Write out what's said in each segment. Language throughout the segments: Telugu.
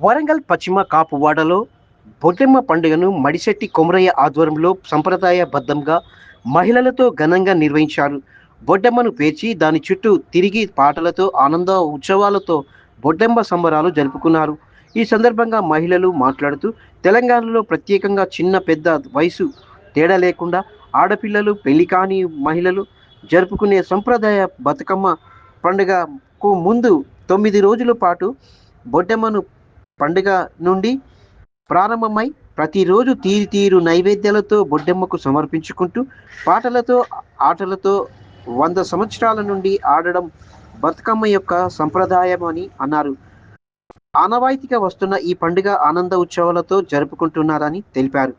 వరంగల్ పశ్చిమ కాపువాడలో బొడ్డెమ్మ పండుగను మడిశెట్టి కొమరయ్య ఆధ్వర్యంలో సంప్రదాయబద్ధంగా మహిళలతో ఘనంగా నిర్వహించారు. బొడ్డెమ్మను పేర్చి దాని చుట్టూ తిరిగి పాటలతో ఆనంద ఉత్సవాలతో బొడ్డెమ్మ సంబరాలు జరుపుకున్నారు. ఈ సందర్భంగా మహిళలు మాట్లాడుతూ తెలంగాణలో ప్రత్యేకంగా చిన్న పెద్ద వయసు తేడా లేకుండా ఆడపిల్లలు పెళ్ళి కాని మహిళలు జరుపుకునే సంప్రదాయ బతుకమ్మ పండుగకు ముందు తొమ్మిది రోజుల పాటు బొడ్డెమ్మను పండుగ నుండి ప్రారంభమై ప్రతిరోజు తీరు తీరు నైవేద్యాలతో బొడ్డెమ్మకు సమర్పించుకుంటూ పాటలతో ఆటలతో వంద సంవత్సరాల నుండి ఆడడం బతుకమ్మ యొక్క సంప్రదాయం అని అన్నారు. ఆనవాయితీగా వస్తున్న ఈ పండుగ ఆనంద ఉత్సవాలతో జరుపుకుంటున్నారని తెలిపారు.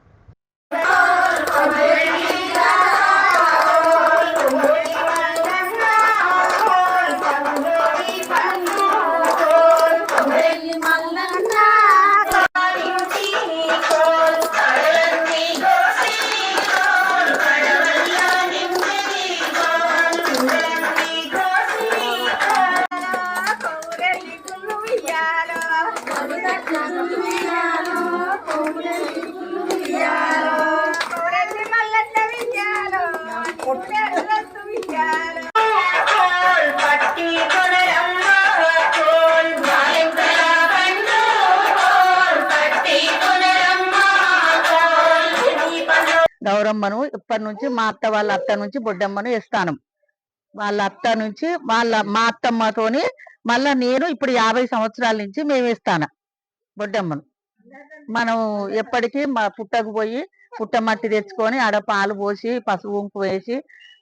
గౌరమ్మను ఇప్పటి నుంచి మా అత్త వాళ్ళ అత్త నుంచి బొడ్డమ్మను ఇస్తాను. వాళ్ళ అత్త నుంచి వాళ్ళ మా అత్తమ్మతోని మళ్ళా నేను ఇప్పుడు యాభై సంవత్సరాల నుంచి మేము ఇస్తాను బొడ్డమ్మను. మనం ఎప్పటికీ మా పుట్టకు పోయి పుట్టమట్టి తెచ్చుకొని ఆడ పాలు పోసి పసుపు ఉంపు వేసి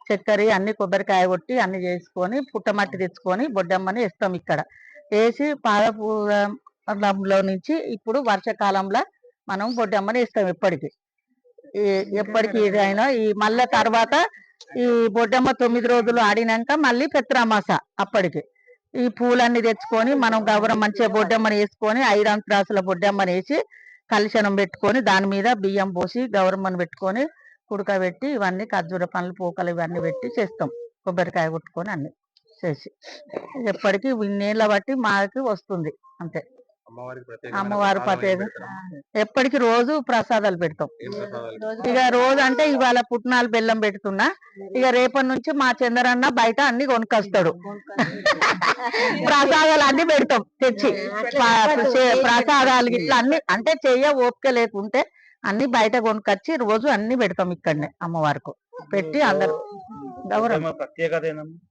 చక్కెర అన్ని కొబ్బరికాయ కొట్టి అన్ని చేసుకొని పుట్టమట్టి తెచ్చుకొని బొడ్డమ్మని ఇస్తాం ఇక్కడ. వేసి పాదపూరంలో నుంచి ఇప్పుడు వర్షాకాలంలో మనం బొడ్డమ్మని ఇస్తాం ఎప్పటికి ఎప్పటికి ఇదైనా ఈ మళ్ళా తర్వాత ఈ బొడ్డమ్మ తొమ్మిది రోజులు ఆడినాక మళ్ళీ పెత్రామాస అప్పటికి. ఈ పూలన్నీ తెచ్చుకొని మనం గౌరవం మంచిగా బొడ్డమ్మని వేసుకొని ఐదు అంతరాసుల బొడ్డమ్మని వేసి కలుషణం పెట్టుకొని దాని మీద బియ్యం పోసి గౌరమ్మని పెట్టుకొని ఉడకబెట్టి ఇవన్నీ ఖర్జూర పండ్లు పూకలు ఇవన్నీ పెట్టి చేస్తాం. కొబ్బరికాయ కొట్టుకొని అన్ని చేసి. ఎప్పటికీ ఇన్నేళ్ళ బట్టి మాకు వస్తుంది అంతే. అమ్మవారి ప్రత్యేక. ఎప్పటికి రోజు ప్రసాదాలు పెడతాం. ఇక రోజు అంటే ఇవాళ పుట్నాలు బెల్లం పెడుతున్నా. ఇక రేపటి నుంచి మా చంద్రన్న బయట అన్ని కొనుక్కొస్తాడు ప్రసాదాలు అన్ని పెడతాం తెచ్చి. ప్రసాదాలు ఇట్లా అన్ని అంటే చెయ్య ఓపిక లేకుంటే అన్ని బయట కొనుక్కొచ్చి రోజు అన్ని పెడతాం ఇక్కడనే అమ్మవారికి. పెట్టి అందరు. గౌరవం. ప్రత్యేకత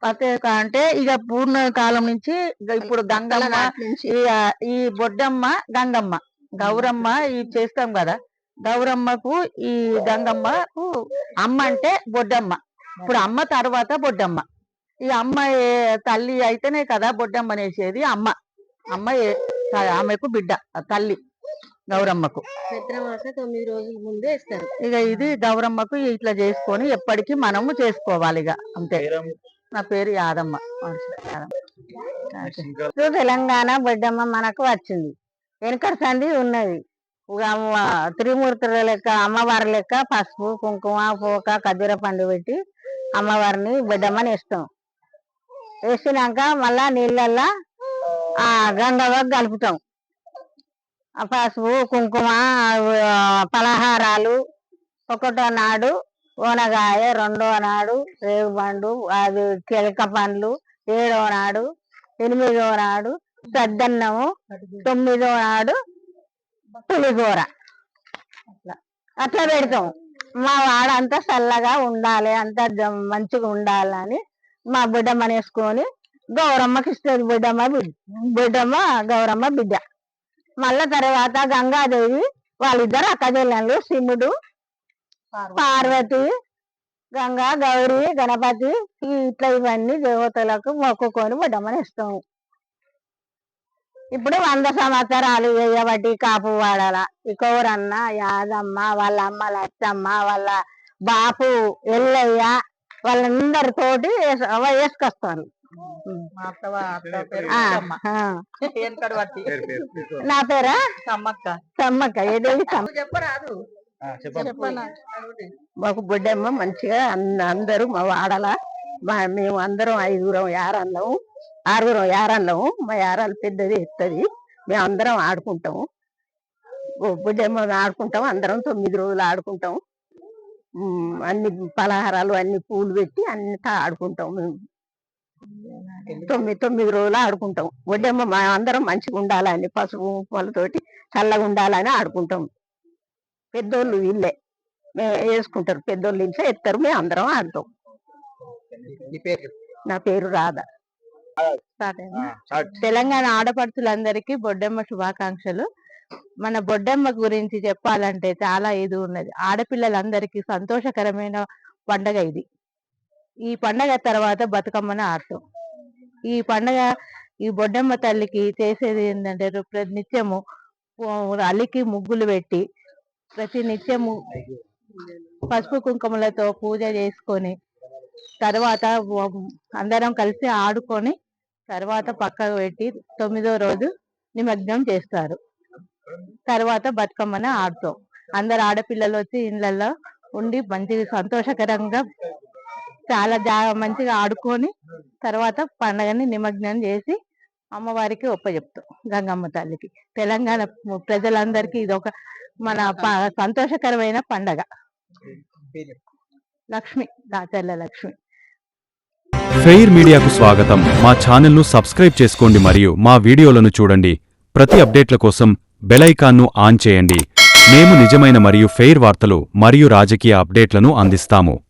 ప్రత్యేక అంటే ఇక పూర్ణ కాలం నుంచి ఇక ఇప్పుడు గంగమ్మ ఈ ఈ బొడ్డమ్మ గంగమ్మ. గౌరమ్మ ఈ చేస్తాం కదా. గౌరమ్మకు ఈ గంగమ్మకు అమ్మ అంటే బొడ్డమ్మ. ఇప్పుడు అమ్మ తర్వాత బొడ్డమ్మ. ఈ అమ్మ తల్లి అయితేనే కదా బొడ్డమ్మ అనేసేది అమ్మ. అమ్మ ఆమెకు బిడ్డ తల్లి. గౌరమ్మకు. చైత్రమాస తొమ్మిది రోజుల ముందే ఇస్తారు. ఇక ఇది గౌరమ్మకు ఇట్లా చేసుకొని ఎప్పటికీ మనము చేసుకోవాలి ఇక అంతే. నా పేరు యాదమ్మ. యాదమ్మ. తెలంగాణ బొడ్డమ్మ మనకు వచ్చింది. వెనకటి సంధి ఉన్నది. త్రిమూర్తుల లెక్క అమ్మవారి లెక్క పసుపు కుంకుమ పోక ఖర్జూర పండు పెట్టి అమ్మవారిని బొడ్డమ్మని వేస్తాం వేసినాక మళ్ళా నీళ్ళల్లో ఆ గంగవ్వ కలుపుతాం. పసుపు కుంకుమ పలహారాలు ఒకటో నాడు ఓనగాయ రెండో నాడు రేగుబండు అది కిలక పండ్లు ఏడో నాడు ఎనిమిదో నాడు సద్దన్నము తొమ్మిదో నాడు పులిహోర. అట్లా. అట్లా మా వాడ అంతా చల్లగా ఉండాలి అంతా మంచిగా ఉండాలని మా బిడ్డమ్మనేసుకొని గౌరమ్మకి ఇస్తుంది బిడ్డమ్మ బిడ్డ బిడ్డమ్మ గౌరమ్మ బిడ్డ. మళ్ళా తర్వాత గంగాదేవి వాళ్ళిద్దరు అక్కజెల్లెళ్ళు శివుడు పార్వతి. గంగా గౌరీ గణపతి ఇట్లా ఇవన్నీ దేవతలకు మొక్కుకొని బిడ్డమ్మని ఇస్తాము ఇప్పుడు వంద సంవత్సరాలు వేయబట్టి కాపు వాడాల. ఈ కౌరన్న యాదమ్మ వాళ్ళ అమ్మ లచ్చమ్మ వాళ్ళ బాపు ఎల్లయ్య వాళ్ళందరితోటి వేసుకొస్తారు. నా పేరా సమ్మక్క. సమ్మక్క. ఏదేవి చెప్పరాదు. మాకు బుడ్డమ్మ మంచిగా అందరూ మా వాడల. మా మేము అందరం ఐదుగురం యారన్నాము. ఆరుగురం యారన్నాము. మా యారాలు పెద్దది ఎత్తది. మేము అందరం ఆడుకుంటాము. బొడ్డెమ్మ ఆడుకుంటాం అందరం తొమ్మిది రోజులు ఆడుకుంటాం అన్ని పలహారాలు అన్ని పూలు పెట్టి అన్ని ఆడుకుంటాం మేము. తొమ్మిది తొమ్మిది రోజులు ఆడుకుంటాం. వడ్డెమ్మ మా అందరం మంచిగా ఉండాలని పసుపు కుంకుమలతోటి చల్లగా ఉండాలని ఆడుకుంటాం. పెద్దోళ్ళు వీళ్ళే. మేము వేసుకుంటారు. పెద్దోళ్ళు ఇంట్లో ఎత్తారు. మేము అందరం ఆడతాం. నీ పేరు? నా పేరు రాధ. తెలంగాణ ఆడపడుచులందరికీ బొడ్డెమ్మ శుభాకాంక్షలు. మన బొడ్డెమ్మ గురించి చెప్పాలంటే చాలా ఇది ఉన్నది. ఆడపిల్లలందరికీ సంతోషకరమైన పండగ ఇది. ఈ పండగ తర్వాత బతుకమ్మను ఆడతాం. ఈ పండగ ఈ బొడ్డమ్మ తల్లికి చేసేది ఏంటంటే ప్రతి నిత్యము అల్లికి ముగ్గులు పెట్టి ప్రతి నిత్యము పసుపు కుంకుమలతో పూజ చేసుకొని తర్వాత అందరం కలిసి ఆడుకొని తర్వాత పక్కకు పెట్టి తొమ్మిదో రోజు నిమగ్నం చేస్తారు. తర్వాత బతుకమ్మని ఆడుతాం. అందరు ఆడపిల్లలు వచ్చి ఇళ్ళల్లో ఉండి మంచి సంతోషకరంగా చాలా జాగా మంచిగా ఆడుకొని తర్వాత పండగని నిమగ్నం చేసి అమ్మవారికి ఒప్పజెప్తాం గంగమ్మ తల్లికి. తెలంగాణ ప్రజలందరికీ ఇది ఒక మన ప- సంతోషకరమైన పండగ. లక్ష్మి దాచర్ల లక్ష్మి. ఫెయిర్ మీడియాకు స్వాగతం. మా ఛానల్ను సబ్స్క్రైబ్ చేసుకోండి మరియు మా వీడియోలను చూడండి. ప్రతి అప్డేట్ల కోసం బెలైకాన్ను ఆన్ చేయండి. మేము నిజమైన మరియు ఫెయిర్ వార్తలు మరియు రాజకీయ అప్డేట్లను అందిస్తాము.